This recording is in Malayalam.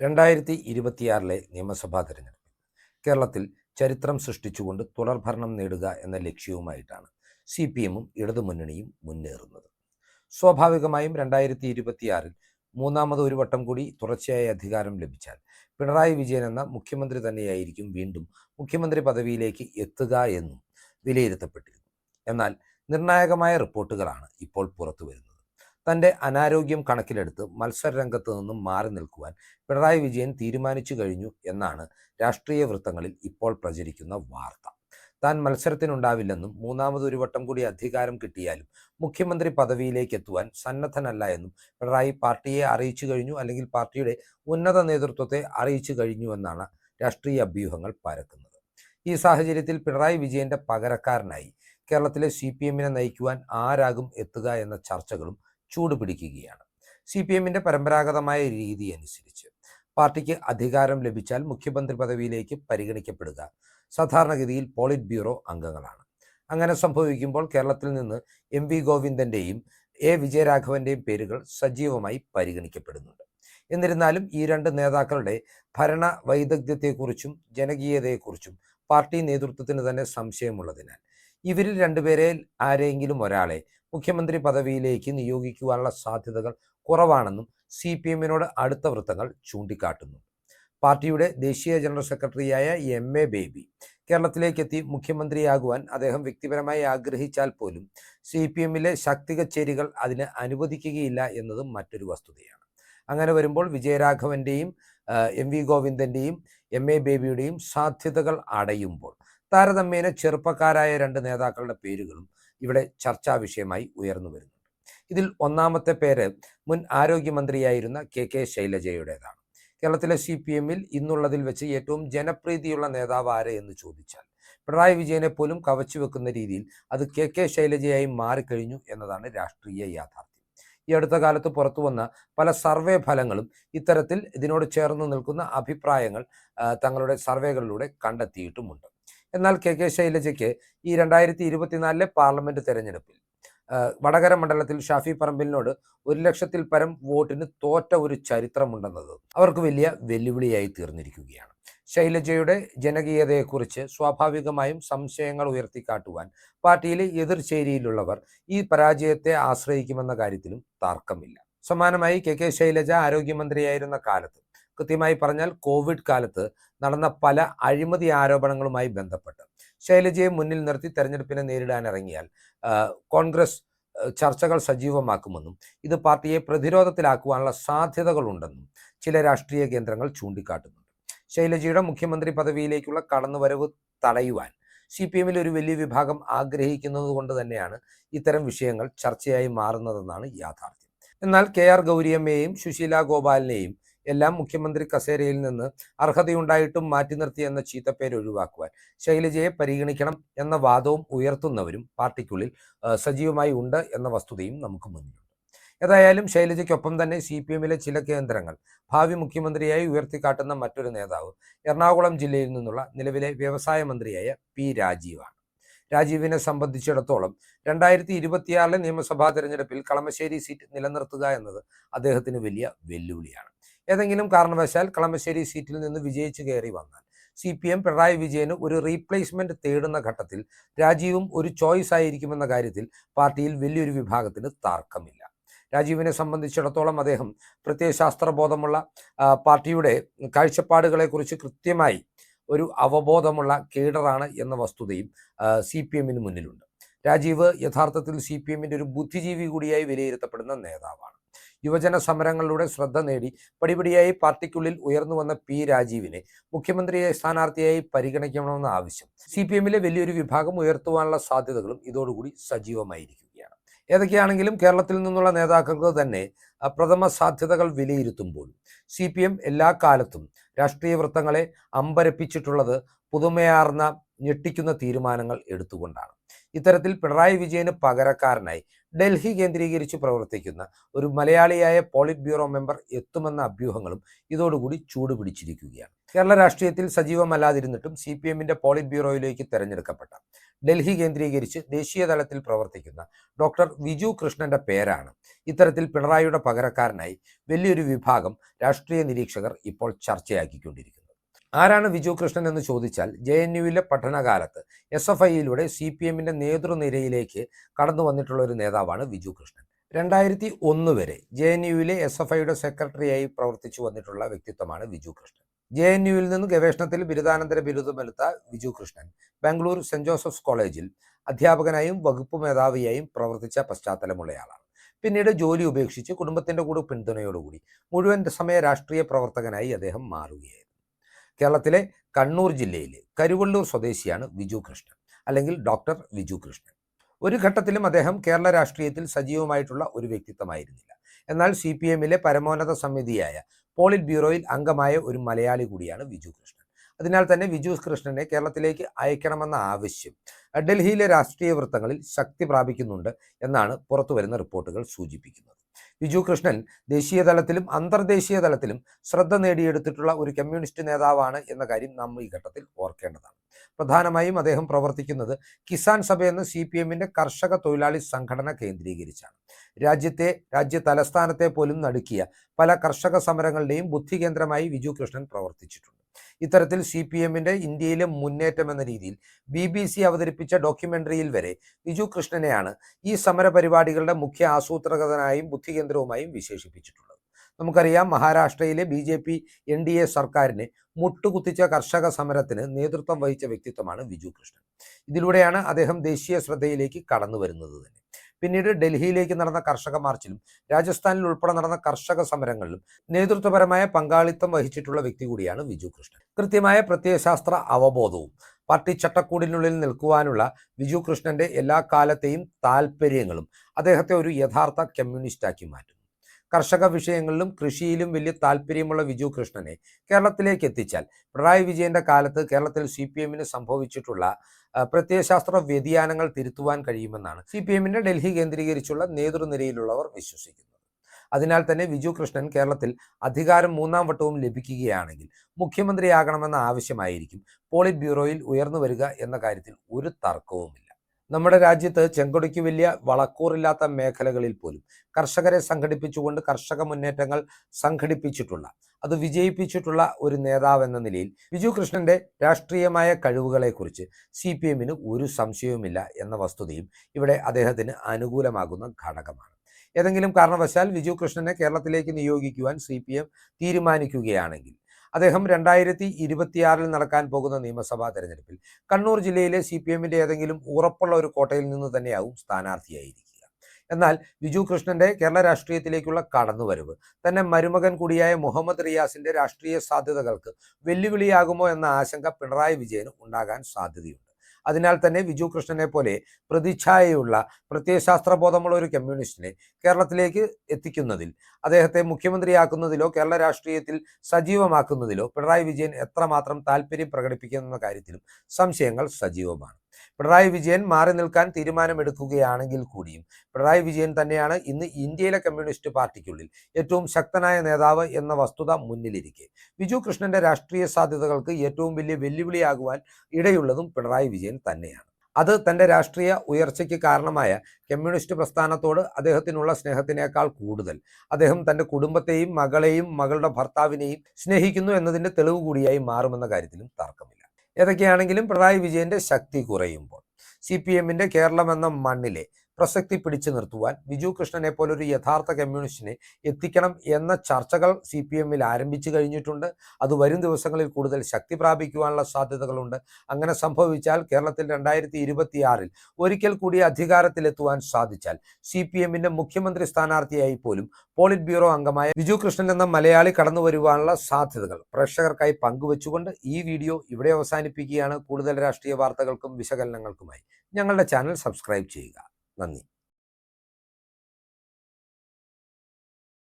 രണ്ടായിരത്തി ഇരുപത്തിയാറിലെ നിയമസഭാ തെരഞ്ഞെടുപ്പ്. കേരളത്തിൽ ചരിത്രം സൃഷ്ടിച്ചുകൊണ്ട് തുടർഭരണം നേടുക എന്ന ലക്ഷ്യവുമായിട്ടാണ് സി പി എമ്മും ഇടതുമുന്നണിയും മുന്നേറുന്നത്. സ്വാഭാവികമായും രണ്ടായിരത്തി ഇരുപത്തിയാറിൽ മൂന്നാമത് ഒരു വട്ടം കൂടി തുടർച്ചയായ അധികാരം ലഭിച്ചാൽ പിണറായി വിജയൻ എന്ന മുഖ്യമന്ത്രി തന്നെയായിരിക്കും വീണ്ടും മുഖ്യമന്ത്രി പദവിയിലേക്ക് എത്തുക എന്നും വിലയിരുത്തപ്പെട്ടിരുന്നു. എന്നാൽ നിർണായകമായ റിപ്പോർട്ടുകളാണ് ഇപ്പോൾ പുറത്തു വരുന്നത് തന്റെ അനാരോഗ്യം കണക്കിലെടുത്ത് മത്സരരംഗത്ത് നിന്നും മാറി നിൽക്കുവാൻ പിണറായി വിജയൻ തീരുമാനിച്ചു കഴിഞ്ഞു എന്നാണ് രാഷ്ട്രീയ വൃത്തങ്ങളിൽ ഇപ്പോൾ പ്രചരിക്കുന്ന വാർത്ത. താൻ മത്സരത്തിനുണ്ടാവില്ലെന്നും മൂന്നാമത് ഒരു വട്ടം കൂടി അധികാരം കിട്ടിയാലും മുഖ്യമന്ത്രി പദവിയിലേക്ക് എത്തുവാൻ സന്നദ്ധനല്ല എന്നും പിണറായി പാർട്ടിയെ അറിയിച്ചു കഴിഞ്ഞു അല്ലെങ്കിൽ പാർട്ടിയുടെ ഉന്നത നേതൃത്വത്തെ അറിയിച്ചു കഴിഞ്ഞു എന്നാണ് രാഷ്ട്രീയ അഭ്യൂഹങ്ങൾ പരക്കുന്നത്. ഈ സാഹചര്യത്തിൽ പിണറായി വിജയന്റെ പകരക്കാരനായി കേരളത്തിലെ സി പി എമ്മിനെ നയിക്കുവാൻ ആരാകും എത്തുക എന്ന ചർച്ചകളും ചൂടുപിടിക്കുകയാണ് സി പി എമ്മിന്റെ പരമ്പരാഗതമായ രീതി അനുസരിച്ച് പാർട്ടിക്ക് അധികാരം ലഭിച്ചാൽ മുഖ്യമന്ത്രി പദവിയിലേക്ക് പരിഗണിക്കപ്പെടുക. സാധാരണഗതിയിൽ പോളിറ്റ് ബ്യൂറോ അംഗങ്ങളാണ്. അങ്ങനെ സംഭവിക്കുമ്പോൾ കേരളത്തിൽ നിന്ന് എം വി ഗോവിന്ദന്റെയും എ വിജയരാഘവന്റെയും പേരുകൾ സജീവമായി പരിഗണിക്കപ്പെടുന്നുണ്ട്. എന്നിരുന്നാലും ഈ രണ്ട് നേതാക്കളുടെ ഭരണ വൈദഗ്ധ്യത്തെക്കുറിച്ചും ജനകീയതയെക്കുറിച്ചും പാർട്ടി നേതൃത്വത്തിന് തന്നെ സംശയമുള്ളതിനാൽ ഇവരിൽ രണ്ടുപേരെ ആരെങ്കിലും ഒരാളെ മുഖ്യമന്ത്രി പദവിയിലേക്ക് നിയോഗിക്കുവാനുള്ള സാധ്യതകൾ കുറവാണെന്നും സി പി എമ്മിനോട് അടുത്ത വൃത്തങ്ങൾ ചൂണ്ടിക്കാട്ടുന്നു. പാർട്ടിയുടെ ദേശീയ ജനറൽ സെക്രട്ടറിയായ എം എ ബേബി കേരളത്തിലേക്കെത്തി മുഖ്യമന്ത്രിയാകുവാൻ അദ്ദേഹം വ്യക്തിപരമായി ആഗ്രഹിച്ചാൽ പോലും സി പി എമ്മിലെ ശക്തി കച്ചേരികൾ അതിന് അനുവദിക്കുകയില്ല എന്നതും മറ്റൊരു വസ്തുതയാണ്. അങ്ങനെ വരുമ്പോൾ വിജയരാഘവന്റെയും എം വി ഗോവിന്ദന്റെയും എം എ ബേബിയുടെയും സാധ്യതകൾ അടയുമ്പോൾ താരതമ്യേന ചെറുപ്പക്കാരായ രണ്ട് നേതാക്കളുടെ പേരുകളും ഇവിടെ ചർച്ചാ വിഷയമായി ഉയർന്നു വരുന്നുണ്ട്. ഇതിൽ ഒന്നാമത്തെ പേര് മുൻ ആരോഗ്യമന്ത്രിയായിരുന്ന കെ കെ ശൈലജയുടേതാണ്. കേരളത്തിലെ സി പി എമ്മിൽ ഇന്നുള്ളതിൽ വെച്ച് ഏറ്റവും ജനപ്രീതിയുള്ള നേതാവ് ആര് എന്ന് ചോദിച്ചാൽ പിണറായി വിജയനെ പോലും കവച്ചു വെക്കുന്ന രീതിയിൽ അത് കെ കെ ശൈലജയായി മാറിക്കഴിഞ്ഞു എന്നതാണ് രാഷ്ട്രീയ യാഥാർത്ഥ്യം. ഈ അടുത്ത കാലത്ത് പുറത്തു വന്ന പല സർവേ ഫലങ്ങളും ഇത്തരത്തിൽ ഇതിനോട് ചേർന്ന് നിൽക്കുന്ന അഭിപ്രായങ്ങൾ തങ്ങളുടെ സർവേകളിലൂടെ കണ്ടെത്തിയിട്ടുമുണ്ട്. എന്നാൽ കെ കെ ശൈലജയ്ക്ക് ഈ രണ്ടായിരത്തി ഇരുപത്തിനാലിലെ പാർലമെന്റ് തെരഞ്ഞെടുപ്പിൽ വടകര മണ്ഡലത്തിൽ ഷാഫി പറമ്പിലിനോട് ഒരു ലക്ഷത്തിൽ പരം വോട്ടിന് തോറ്റ ഒരു ചരിത്രമുണ്ടെന്നത് അവർക്ക് വലിയ വെല്ലുവിളിയായി തീർന്നിരിക്കുകയാണ്. ശൈലജയുടെ ജനകീയതയെക്കുറിച്ച് സ്വാഭാവികമായും സംശയങ്ങൾ ഉയർത്തിക്കാട്ടുവാൻ പാർട്ടിയിലെ എതിർചേരിയിലുള്ളവർ ഈ പരാജയത്തെ ആശ്രയിക്കുമെന്ന കാര്യത്തിലും തർക്കമില്ല. സമാനമായി കെ കെ ശൈലജ ആരോഗ്യമന്ത്രിയായിരുന്ന കാലത്ത് കൃത്യമായി പറഞ്ഞാൽ കോവിഡ് കാലത്ത് നടന്ന പല അഴിമതി ആരോപണങ്ങളുമായി ബന്ധപ്പെട്ട്. ശൈലജയെ മുന്നിൽ നിർത്തി തെരഞ്ഞെടുപ്പിനെ നേരിടാൻ ഇറങ്ങിയാൽ കോൺഗ്രസ് ചർച്ചകൾ സജീവമാക്കുമെന്നും ഇത് പാർട്ടിയെ പ്രതിരോധത്തിലാക്കുവാനുള്ള സാധ്യതകളുണ്ടെന്നും ചില രാഷ്ട്രീയ കേന്ദ്രങ്ങൾ ചൂണ്ടിക്കാട്ടുന്നുണ്ട്. ശൈലജയുടെ മുഖ്യമന്ത്രി പദവിയിലേക്കുള്ള കടന്നുവരവ് തടയുവാൻ സി പി എമ്മിൽ ഒരു വലിയ വിഭാഗം ആഗ്രഹിക്കുന്നത് കൊണ്ട് തന്നെയാണ് ഇത്തരം വിഷയങ്ങൾ ചർച്ചയായി മാറുന്നതെന്നാണ് യാഥാർത്ഥ്യം. എന്നാൽ കെ ആർ ഗൗരിയമ്മയെയും സുശീല ഗോപാലിനെയും എല്ലാം മുഖ്യമന്ത്രി കസേരയിൽ നിന്ന് അർഹതയുണ്ടായിട്ടും മാറ്റി നിർത്തി എന്ന ചീത്തപ്പേര് ഒഴിവാക്കുവാൻ. ശൈലജയെ പരിഗണിക്കണം എന്ന വാദവും ഉയർത്തുന്നവരും പാർട്ടിക്കുള്ളിൽ സജീവമായി ഉണ്ട് എന്ന വസ്തുതയും നമുക്ക് മുന്നിലുണ്ട്. ഏതായാലും ശൈലജയ്ക്കൊപ്പം തന്നെ സി പി എമ്മിലെ ചില കേന്ദ്രങ്ങൾ ഭാവി മുഖ്യമന്ത്രിയായി ഉയർത്തിക്കാട്ടുന്ന മറ്റൊരു നേതാവ് എറണാകുളം ജില്ലയിൽ നിന്നുള്ള നിലവിലെ വ്യവസായ മന്ത്രിയായ പി രാജീവാണ്. രാജീവിനെ സംബന്ധിച്ചിടത്തോളം രണ്ടായിരത്തി ഇരുപത്തിയാറിലെ നിയമസഭാ തെരഞ്ഞെടുപ്പിൽ കളമശ്ശേരി സീറ്റ് നിലനിർത്തുക എന്നത് അദ്ദേഹത്തിന് വലിയ വെല്ലുവിളിയാണ്. ഏതെങ്കിലും കാരണവശാൽ കളമശ്ശേരി സീറ്റിൽ നിന്ന് വിജയിച്ചു കയറി വന്നാൽ സി പി എം പിണറായി വിജയന് ഒരു റീപ്ലേസ്മെന്റ് തേടുന്ന ഘട്ടത്തിൽ രാജീവും ഒരു ചോയ്സ് ആയിരിക്കുമെന്ന കാര്യത്തിൽ പാർട്ടിയിൽ വലിയൊരു വിഭാഗത്തിന് തർക്കമില്ല. രാജീവിനെ സംബന്ധിച്ചിടത്തോളം അദ്ദേഹം പ്രത്യയശാസ്ത്രബോധമുള്ള പാർട്ടിയുടെ കാഴ്ചപ്പാടുകളെക്കുറിച്ച് കൃത്യമായി ഒരു അവബോധമുള്ള കേഡറാണ് എന്ന വസ്തുതയും സി പി എമ്മിന് മുന്നിലുണ്ട്. രാജീവ് യഥാർത്ഥത്തിൽ സി പി എമ്മിന്റെ ഒരു ബുദ്ധിജീവി കൂടിയായി വിലയിരുത്തപ്പെടുന്ന നേതാവാണ്. യുവജന സമരങ്ങളിലൂടെ ശ്രദ്ധ നേടി. പടിപടിയായി പാർട്ടിക്കുള്ളിൽ ഉയർന്നു വന്ന പി രാജീവിനെ മുഖ്യമന്ത്രിയെ സ്ഥാനാർത്ഥിയായി പരിഗണിക്കണമെന്ന ആവശ്യം. സി പി എമ്മിലെ വലിയൊരു വിഭാഗം ഉയർത്തുവാനുള്ള സാധ്യതകളും ഇതോടുകൂടി സജീവമായിരിക്കുകയാണ്. ഏതൊക്കെയാണെങ്കിലും കേരളത്തിൽ നിന്നുള്ള നേതാക്കൾക്ക് തന്നെ പ്രഥമ സാധ്യതകൾ വിലയിരുത്തുമ്പോൾ സി പി എം എല്ലാ കാലത്തും രാഷ്ട്രീയ വൃത്തങ്ങളെ അമ്പരപ്പിച്ചിട്ടുള്ളത് പുതുമയാർന്ന ഞെട്ടിക്കുന്ന തീരുമാനങ്ങൾ എടുത്തുകൊണ്ടാണ്. ഇത്തരത്തിൽ പിണറായി വിജയന് പകരക്കാരനായി ഡൽഹി കേന്ദ്രീകരിച്ച് പ്രവർത്തിക്കുന്ന ഒരു മലയാളിയായ പോളിറ്റ് ബ്യൂറോ മെമ്പർ എത്തുമെന്ന അഭ്യൂഹങ്ങളും ഇതോടുകൂടി ചൂടുപിടിച്ചിരിക്കുകയാണ് കേരള രാഷ്ട്രീയത്തിൽ സജീവമല്ലാതിരുന്നിട്ടും സി പി എമ്മിന്റെ പോളിറ്റ് ബ്യൂറോയിലേക്ക് തെരഞ്ഞെടുക്കപ്പെട്ട ഡൽഹി കേന്ദ്രീകരിച്ച് ദേശീയ തലത്തിൽ പ്രവർത്തിക്കുന്ന ഡോക്ടർ വിജു കൃഷ്ണന്റെ പേരാണ് ഇത്തരത്തിൽ പിണറായിയുടെ പകരക്കാരനായി വലിയൊരു വിഭാഗം രാഷ്ട്രീയ നിരീക്ഷകർ ഇപ്പോൾ ചർച്ചയാക്കിക്കൊണ്ടിരിക്കുന്നത്. ആരാണ് വിജു കൃഷ്ണൻ എന്ന് ചോദിച്ചാൽ ജെ എൻ യുവിലെ പഠനകാലത്ത് എസ് എഫ് ഐയിലൂടെ സി പി എമ്മിന്റെ നേതൃനിരയിലേക്ക് കടന്നു വന്നിട്ടുള്ള ഒരു നേതാവാണ് വിജു കൃഷ്ണൻ. രണ്ടായിരത്തി ഒന്ന് വരെ ജെ എൻ യുവിലെ എസ് എഫ് ഐയുടെ സെക്രട്ടറിയായി പ്രവർത്തിച്ചു വന്നിട്ടുള്ള വ്യക്തിത്വമാണ് വിജു കൃഷ്ണൻ. ജെ എൻ യുവിൽ നിന്ന് ഗവേഷണത്തിൽ ബിരുദാനന്തര ബിരുദമെടുത്ത വിജു കൃഷ്ണൻ ബാംഗ്ലൂർ സെന്റ് ജോസഫ്സ് കോളേജിൽ അധ്യാപകനായും വകുപ്പ് മേധാവിയായും പ്രവർത്തിച്ച പശ്ചാത്തലമുള്ളയാളാണ്. പിന്നീട് ജോലി ഉപേക്ഷിച്ച് കുടുംബത്തിന്റെ കൂടെ പിന്തുണയോടുകൂടി മുഴുവൻ സമയ രാഷ്ട്രീയ പ്രവർത്തകനായി അദ്ദേഹം മാറുകയായിരുന്നു. കേരളത്തിലെ കണ്ണൂർ ജില്ലയിലെ കരുവള്ളൂർ സ്വദേശിയാണ് വിജു കൃഷ്ണൻ അല്ലെങ്കിൽ ഡോക്ടർ വിജു കൃഷ്ണൻ. ഒരു ഘട്ടത്തിലും അദ്ദേഹം കേരള രാഷ്ട്രീയത്തിൽ സജീവമായിട്ടുള്ള ഒരു വ്യക്തിത്വമായിരുന്നില്ല. എന്നാൽ സി പി എമ്മിലെ പരമോന്നത സമിതിയായ പോളിറ്റ് ബ്യൂറോയിൽ അംഗമായ ഒരു മലയാളി കൂടിയാണ് വിജു കൃഷ്ണൻ. അതിനാൽ തന്നെ വിജു കൃഷ്ണനെ കേരളത്തിലേക്ക് അയക്കണമെന്ന ആവശ്യം ഡൽഹിയിലെ രാഷ്ട്രീയ വൃത്തങ്ങളിൽ ശക്തി പ്രാപിക്കുന്നുണ്ട് എന്നാണ് പുറത്തുവരുന്ന റിപ്പോർട്ടുകൾ സൂചിപ്പിക്കുന്നത്. ബിജു കൃഷ്ണൻ ദേശീയ തലത്തിലും അന്തർദേശീയ തലത്തിലും ശ്രദ്ധ നേടിയെടുത്തിട്ടുള്ള ഒരു കമ്മ്യൂണിസ്റ്റ് നേതാവാണ് എന്ന കാര്യം നാം ഈ ഘട്ടത്തിൽ ഓർക്കേണ്ടതാണ്. പ്രധാനമായും അദ്ദേഹം പ്രവർത്തിക്കുന്നത് കിസാൻ സഭ എന്ന സി പി എമ്മിന്റെ കർഷക തൊഴിലാളി സംഘടന കേന്ദ്രീകരിച്ചാണ്. രാജ്യത്തെ രാജ്യ തലസ്ഥാനത്തെ പോലും നടുക്കിയ പല കർഷക സമരങ്ങളുടെയും ബുദ്ധി കേന്ദ്രമായി വിജു കൃഷ്ണൻ പ്രവർത്തിച്ചിട്ടുണ്ട്. ഇത്തരത്തിൽ സി പി എമ്മിന്റെ ഇന്ത്യയിലെ മുന്നേറ്റം എന്ന രീതിയിൽ ബി ബി സി അവതരിപ്പിച്ച ഡോക്യുമെന്ററിയിൽ വരെ ബിജു കൃഷ്ണനെയാണ് ഈ സമര പരിപാടികളുടെ മുഖ്യ ആസൂത്രകനായും ബുദ്ധികേന്ദ്രവുമായും വിശേഷിപ്പിച്ചിട്ടുള്ളത്. നമുക്കറിയാം മഹാരാഷ്ട്രയിലെ B J P N D A സർക്കാരിനെ മുട്ടുകുത്തിച്ച കർഷക സമരത്തിന് നേതൃത്വം വഹിച്ച വ്യക്തിത്വമാണ് ബിജു കൃഷ്ണൻ. ഇതിലൂടെയാണ് അദ്ദേഹം ദേശീയ ശ്രദ്ധയിലേക്ക് കടന്നു വരുന്നത് തന്നെ. പിന്നീട് ഡൽഹിയിലേക്ക് നടന്ന കർഷക മാർച്ചിലും രാജസ്ഥാനിൽ ഉൾപ്പെടെ നടന്ന കർഷക സമരങ്ങളിലും നേതൃത്വപരമായ പങ്കാളിത്തം വഹിച്ചിട്ടുള്ള വ്യക്തി കൂടിയാണ് വിജു കൃഷ്ണൻ. കൃത്യമായ പ്രത്യയശാസ്ത്ര അവബോധവും പാർട്ടി ചട്ടക്കൂടിനുള്ളിൽ നിൽക്കുവാനുള്ള വിജു കൃഷ്ണന്റെ എല്ലാ കാലത്തെയും താല്പര്യങ്ങളും അദ്ദേഹത്തെ ഒരു യഥാർത്ഥ കമ്മ്യൂണിസ്റ്റാക്കി മാറ്റും കർഷക വിഷയങ്ങളിലും കൃഷിയിലും വലിയ താല്പര്യമുള്ള വിജു കൃഷ്ണനെ കേരളത്തിലേക്ക് എത്തിച്ചാൽ പിണറായി വിജയന്റെ കാലത്ത് കേരളത്തിൽ സി പി എമ്മിന് സംഭവിച്ചിട്ടുള്ള പ്രത്യയശാസ്ത്ര വ്യതിയാനങ്ങൾ തിരുത്തുവാൻ കഴിയുമെന്നാണ് സി പി എമ്മിന്റെ ഡൽഹി കേന്ദ്രീകരിച്ചുള്ള നേതൃനിരയിലുള്ളവർ വിശ്വസിക്കുന്നത്. അതിനാൽ തന്നെ വിജു കൃഷ്ണൻ കേരളത്തിൽ അധികാരം മൂന്നാം വട്ടവും ലഭിക്കുകയാണെങ്കിൽ മുഖ്യമന്ത്രിയാകണമെന്ന ആവശ്യമായിരിക്കും. പോളിറ്റ് ബ്യൂറോയിൽ ഉയർന്നു വരിക എന്ന കാര്യത്തിൽ ഒരു തർക്കവുമില്ല. നമ്മുടെ രാജ്യത്ത് ചെങ്കൊടിക്ക് വലിയ വളക്കൂറില്ലാത്ത മേഖലകളിൽ പോലും കർഷകരെ സംഘടിപ്പിച്ചുകൊണ്ട് കർഷക മുന്നേറ്റങ്ങൾ സംഘടിപ്പിച്ചിട്ടുള്ള അത് വിജയിപ്പിച്ചിട്ടുള്ള ഒരു നേതാവ് എന്ന നിലയിൽ വിജു കൃഷ്ണന്റെ രാഷ്ട്രീയമായ കഴിവുകളെക്കുറിച്ച് സി പി എമ്മിന് ഒരു സംശയവുമില്ല എന്ന വസ്തുതയും ഇവിടെ അദ്ദേഹത്തിന് അനുകൂലമാകുന്ന ഘടകമാണ്. ഏതെങ്കിലും കാരണവശാൽ വിജു കൃഷ്ണനെ കേരളത്തിലേക്ക് നിയോഗിക്കുവാൻ സി പി എം തീരുമാനിക്കുകയാണെങ്കിൽ അദ്ദേഹം രണ്ടായിരത്തി ഇരുപത്തിയാറിൽ നടക്കാൻ പോകുന്ന നിയമസഭാ തെരഞ്ഞെടുപ്പിൽ കണ്ണൂർ ജില്ലയിലെ സി പി എമ്മിന്റെ ഏതെങ്കിലും ഉറപ്പുള്ള ഒരു കോട്ടയിൽ നിന്ന് തന്നെയാവും സ്ഥാനാർത്ഥിയായിരിക്കുക. എന്നാൽ വിജു കൃഷ്ണന്റെ കേരള രാഷ്ട്രീയത്തിലേക്കുള്ള കടന്നുവരവ് തന്നെ മരുമകൻ കൂടിയായ മുഹമ്മദ് റിയാസിന്റെ രാഷ്ട്രീയ സാധ്യതകൾക്ക് വെല്ലുവിളിയാകുമോ എന്ന ആശങ്ക പിണറായി വിജയന് ഉണ്ടാകാൻ സാധ്യതയുണ്ട്. അതിനാൽ തന്നെ വിജു കൃഷ്ണനെ പോലെ പ്രതിച്ഛായയുള്ള പ്രത്യയശാസ്ത്ര പ്രത്യയശാസ്ത്രബോധമുള്ള ഒരു കമ്മ്യൂണിസ്റ്റിനെ കേരളത്തിലേക്ക് എത്തിക്കുന്നതിൽ അദ്ദേഹത്തെ മുഖ്യമന്ത്രിയാക്കുന്നതിലോ കേരള രാഷ്ട്രീയത്തിൽ സജീവമാക്കുന്നതിലോ പിണറായി വിജയൻ എത്രമാത്രം താല്പര്യം പ്രകടിപ്പിക്കുന്ന കാര്യത്തിലും സംശയങ്ങൾ സജീവമാണ്. പിണറായി വിജയൻ മാറി നിൽക്കാൻ തീരുമാനമെടുക്കുകയാണെങ്കിൽ കൂടിയും പിണറായി വിജയൻ തന്നെയാണ് ഇന്ന് ഇന്ത്യയിലെ കമ്മ്യൂണിസ്റ്റ് പാർട്ടിക്കുള്ളിൽ ഏറ്റവും ശക്തനായ നേതാവ് എന്ന വസ്തുത മുന്നിലിരിക്കെ. ബിജു കൃഷ്ണന്റെ രാഷ്ട്രീയ സാധ്യതകൾക്ക് ഏറ്റവും വലിയ വെല്ലുവിളിയാകുവാൻ ഇടയുള്ളതും പിണറായി വിജയൻ തന്നെയാണ്. അത് തന്റെ രാഷ്ട്രീയ ഉയർച്ചയ്ക്ക് കാരണമായ കമ്മ്യൂണിസ്റ്റ് പ്രസ്ഥാനത്തോട് അദ്ദേഹത്തിനുള്ള സ്നേഹത്തിനേക്കാൾ കൂടുതൽ. അദ്ദേഹം തന്റെ കുടുംബത്തെയും മകളെയും മകളുടെ ഭർത്താവിനെയും സ്നേഹിക്കുന്നു എന്നതിന്റെ തെളിവ് കൂടിയായി മാറുമെന്ന കാര്യത്തിലും തർക്കമില്ല. ഏതൊക്കെയാണെങ്കിലും പിണറായി വിജയന്റെ ശക്തി കുറയുമ്പോൾ. സി പി എമ്മിന്റെ കേരളം എന്ന മണ്ണിലെ പ്രസക്തി പിടിച്ചു നിർത്തുവാൻ ബിജു കൃഷ്ണനെ പോലൊരു യഥാർത്ഥ കമ്മ്യൂണിസ്റ്റിനെ എത്തിക്കണം എന്ന ചർച്ചകൾ സി പി എമ്മിൽ ആരംഭിച്ചു കഴിഞ്ഞിട്ടുണ്ട്. അത് വരും ദിവസങ്ങളിൽ കൂടുതൽ ശക്തി പ്രാപിക്കുവാനുള്ള സാധ്യതകളുണ്ട്. അങ്ങനെ സംഭവിച്ചാൽ കേരളത്തിൽ രണ്ടായിരത്തി ഇരുപത്തിയാറിൽ ഒരിക്കൽ കൂടി അധികാരത്തിലെത്തുവാൻ സാധിച്ചാൽ സി പി എമ്മിന്റെ മുഖ്യമന്ത്രി സ്ഥാനാർത്ഥിയായി പോലും പോളിറ്റ് ബ്യൂറോ അംഗമായ ബിജു കൃഷ്ണൻ എന്ന മലയാളി കടന്നു വരുവാനുള്ള സാധ്യതകൾ പ്രേക്ഷകർക്കായി പങ്കുവച്ചുകൊണ്ട് ഈ വീഡിയോ ഇവിടെ അവസാനിപ്പിക്കുകയാണ്. കൂടുതൽ രാഷ്ട്രീയ വാർത്തകൾക്കും വിശകലനങ്ങൾക്കുമായി ഞങ്ങളുടെ ചാനൽ സബ്സ്ക്രൈബ് ചെയ്യുക. 何人？